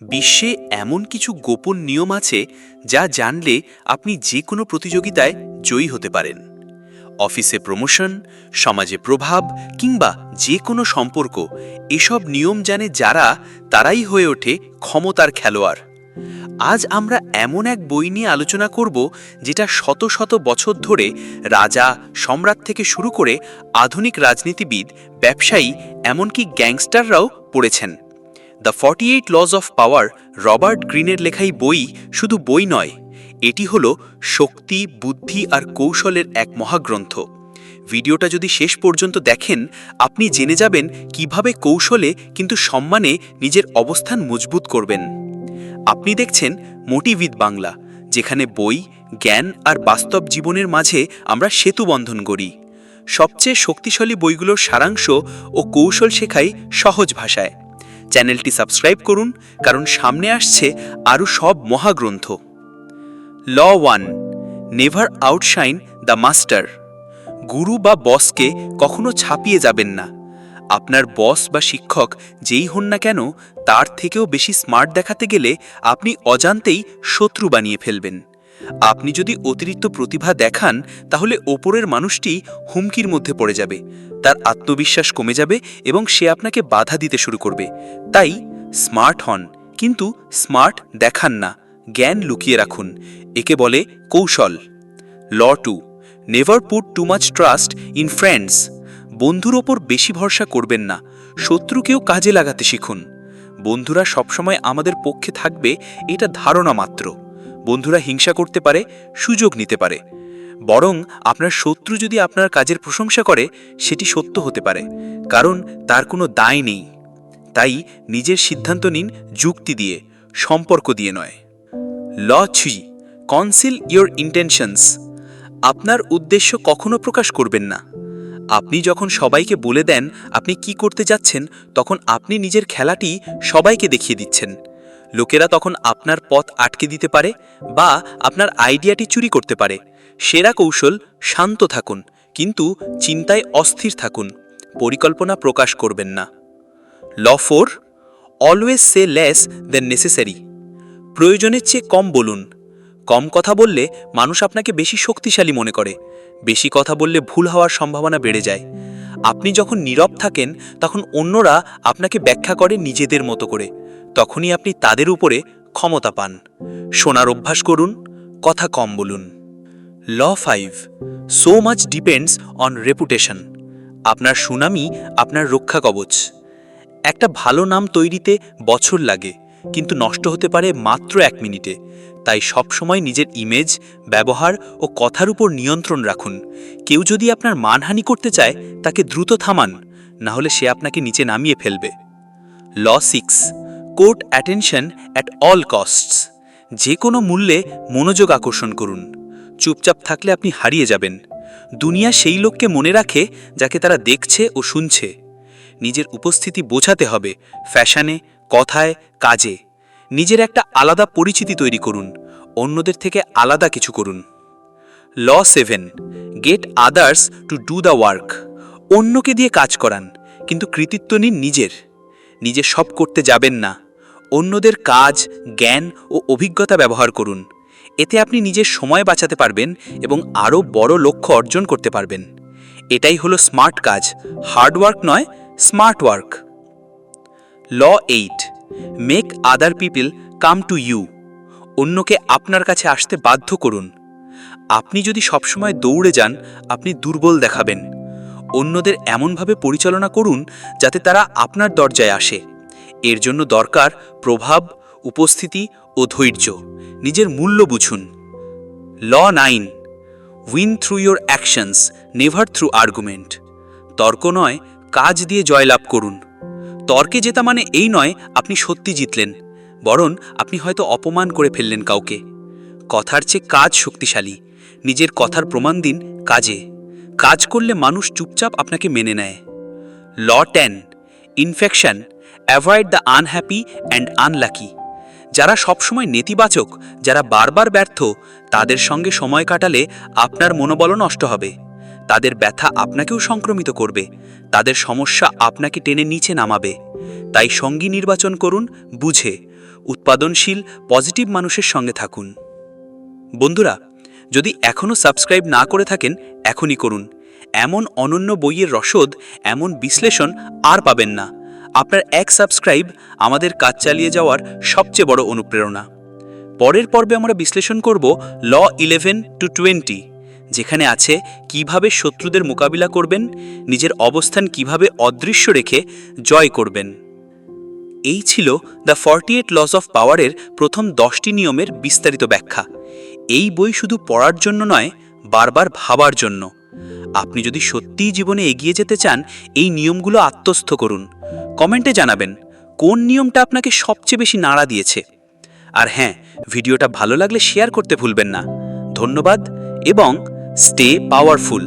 বিশ্বে এমন কিছু গোপন নিয়ম আছে যা জানলে আপনি যে কোনো প্রতিযোগিতায় জয়ী হতে পারেন। অফিসে প্রমোশন, সমাজে প্রভাব কিংবা যে কোনো সম্পর্ক, এসব নিয়ম জানে যারা, তারাই হয়ে ওঠে ক্ষমতার খেলোয়াড়। আজ আমরা এমন এক বই নিয়ে আলোচনা করব যেটা শত শত বছর ধরে রাজা, সম্রাট থেকে শুরু করে আধুনিক রাজনীতিবিদ, ব্যবসায়ী, এমনকি গ্যাংস্টাররাও পড়েছেন। The forty eight laws of power Robert গ্রিনের লেখাই বই শুধু বই নয়, এটি হল শক্তি, বুদ্ধি আর কৌশলের এক মহাগ্রন্থ। ভিডিওটা যদি শেষ পর্যন্ত দেখেন, আপনি জেনে যাবেন কীভাবে কৌশলে কিন্তু সম্মানে নিজের অবস্থান মজবুত করবেন। আপনি দেখছেন মোটিভিদ বাংলা, যেখানে বই, জ্ঞান আর বাস্তব জীবনের মাঝে আমরা সেতু বন্ধন করি। সবচেয়ে শক্তিশালী বইগুলোর সারাংশ ও কৌশল শেখাই সহজ ভাষায়। চ্যানেলটি সাবস্ক্রাইব করুন, কারণ সামনে আসছে আরও সব মহাগ্রন্থ। Law one, never outshine the master. গুরু বা বসকে কখনো ছাপিয়ে যাবেন না। আপনার বস বা শিক্ষক যেই হন না কেন, তার থেকেও বেশি স্মার্ট দেখাতে গেলে আপনি অজান্তেই শত্রু বানিয়ে ফেলবেন। আপনি যদি অতিরিক্ত প্রতিভা দেখান, তাহলে ওপরের মানুষটি হুমকির মধ্যে পড়ে যাবে। তার আত্মবিশ্বাস কমে যাবে এবং সে আপনাকে বাধা দিতে শুরু করবে। তাই স্মার্ট হন, কিন্তু স্মার্ট দেখান না, জ্ঞান লুকিয়ে রাখুন, একে বলে কৌশল। Law two, never put too much trust in friends. বন্ধুর ওপর বেশি ভরসা করবেন না, শত্রুকেও কাজে লাগাতে শিখুন। বন্ধুরা সবসময় আমাদের পক্ষে থাকবে, এটা ধারণা মাত্র। বন্ধুরা হিংসা করতে পারে, সুযোগ নিতে পারে। বরং আপনার শত্রু যদি আপনার কাজের প্রশংসা করে, সেটি সত্য হতে পারে, কারণ তার কোনো দায় নেই। তাই নিজের সিদ্ধান্ত নিন যুক্তি দিয়ে, সম্পর্ক দিয়ে নয়। Law three conceal your intentions আপনার উদ্দেশ্য কখনো প্রকাশ করবেন না। আপনি যখন সবাইকে বলে দেন আপনি কি করতে যাচ্ছেন, তখন আপনি নিজের খেলাটি সবাইকে দেখিয়ে দিচ্ছেন। লোকেরা তখন আপনার পথ আটকে দিতে পারে বা আপনার আইডিয়াটি চুরি করতে পারে। সেরা কৌশল শান্ত থাকুন, কিন্তু চিন্তায় অস্থির থাকুন, পরিকল্পনা প্রকাশ করবেন না। Law four, always say less than necessary. প্রয়োজনের চেয়ে কম বলুন। কম কথা বললে মানুষ আপনাকে বেশি শক্তিশালী মনে করে, বেশি কথা বললে ভুল হওয়ার সম্ভাবনা বেড়ে যায়। আপনি যখন নীরব থাকেন, তখন অন্যরা আপনাকে ব্যাখ্যা করে নিজেদের মতো করে, তখনই আপনি তাদের উপরে ক্ষমতা পান। শোনার অভ্যাস করুন, কথা কম বলুন। Law five so much depends on reputation আপনার সুনামি, আপনার রক্ষা কবচ। একটা ভালো নাম তৈরিতে বছর লাগে, কিন্তু নষ্ট হতে পারে মাত্র এক মিনিটে। তাই সবসময় নিজের ইমেজ ব্যবহার ও কথার উপর নিয়ন্ত্রণ রাখুন। কেউ যদি আপনার মানহানি করতে চায়, তাকে দ্রুত থামান না হলে সে আপনাকে নিচে নামিয়ে ফেলবে। Law six court attention at all costs যে কোনো মূল্যে মনোযোগ আকর্ষণ করুন। চুপচাপ থাকলে আপনি হারিয়ে যাবেন। দুনিয়া সেই লোককে মনে রাখে যাকে তারা দেখছে ও শুনছে। নিজের উপস্থিতি বোঝাতে হবে, ফ্যাশনে, কথায়, কাজে। নিজের একটা আলাদা পরিচিতি তৈরি করুন, অন্যদের থেকে আলাদা কিছু করুন। Law seven get others to do the work অন্যকে দিয়ে কাজ করান, কিন্তু কৃতিত্ব নিন নিজের। নিজে সব করতে যাবেন না। অন্যদের কাজ, জ্ঞান ও অভিজ্ঞতা ব্যবহার করুন। এতে আপনি নিজের সময় বাঁচাতে পারবেন এবং আরও বড় লক্ষ্য অর্জন করতে পারবেন। এটাই হলো স্মার্ট কাজ, হার্ড ওয়ার্ক নয়, smart work. Law eight make other people come to you অন্যকে আপনার কাছে আসতে বাধ্য করুন। আপনি যদি সবসময় দৌড়ে যান, আপনি দুর্বল দেখাবেন। অন্যদের এমনভাবে পরিচালনা করুন যাতে তারা আপনার দরজায় আসে। এর জন্য দরকার প্রভাব, উপস্থিতি ও ধৈর্য। নিজের মূল্য বুঝুন। Law nine, win through your actions, never through argument. তর্ক নয়, কাজ দিয়ে জয়লাভ করুন। তর্কে জেতা মানে এই নয়, আপনি সত্যি জিতলেন, বরং আপনি হয়তো অপমান করে ফেললেন কাউকে। কথার চেয়ে কাজ শক্তিশালী, নিজের কথার প্রমাণ দিন কাজে। কাজ করলে মানুষ চুপচাপ আপনাকে মেনে নেয়। Law ten, infection, avoid the unhappy and unlucky. যারা সবসময় নেতিবাচক, যারা বারবার ব্যর্থ, তাদের সঙ্গে সময় কাটালে আপনার মনোবল নষ্ট হবে। তাদের ব্যথা আপনাকেও সংক্রমিত করবে। তাদের সমস্যা আপনাকে টেনে নিচে নামাবে। তাই সঙ্গী নির্বাচন করুন, বুঝে। উৎপাদনশীল, পজিটিভ মানুষের সঙ্গে থাকুন। বন্ধুরা, যদি এখনও সাবস্ক্রাইব না করে থাকেন, এখনই করুন। এমন অনন্য বইয়ের রসদ, এমন বিশ্লেষণ আর পাবেন না। আপনার এক সাবস্ক্রাইব আমাদের কাজ চালিয়ে যাওয়ার সবচেয়ে বড় অনুপ্রেরণা। পরের পর্বে আমরা বিশ্লেষণ করব ল ইলেভেন টু টোয়েন্টি যেখানে আছে কীভাবে শত্রুদের মোকাবিলা করবেন, নিজের অবস্থান কীভাবে অদৃশ্য রেখে জয় করবেন। এই ছিল the forty eight laws of পাওয়ারের প্রথম দশটি নিয়মের বিস্তারিত ব্যাখ্যা। এই বই শুধু পড়ার জন্য নয়, বারবার ভাবার জন্য। আপনি যদি সত্যিই জীবনে এগিয়ে যেতে চান, এই নিয়মগুলো আত্মস্থ করুন। কমেন্টে জানাবেন, কোন নিয়মটা আপনাকে সবচেয়ে বেশি নাড়া দিয়েছে? আর হ্যাঁ ভিডিওটা ভালো লাগলে শেয়ার করতে ভুলবেন না। ধন্যবাদ এবং স্টে পাওয়ারফুল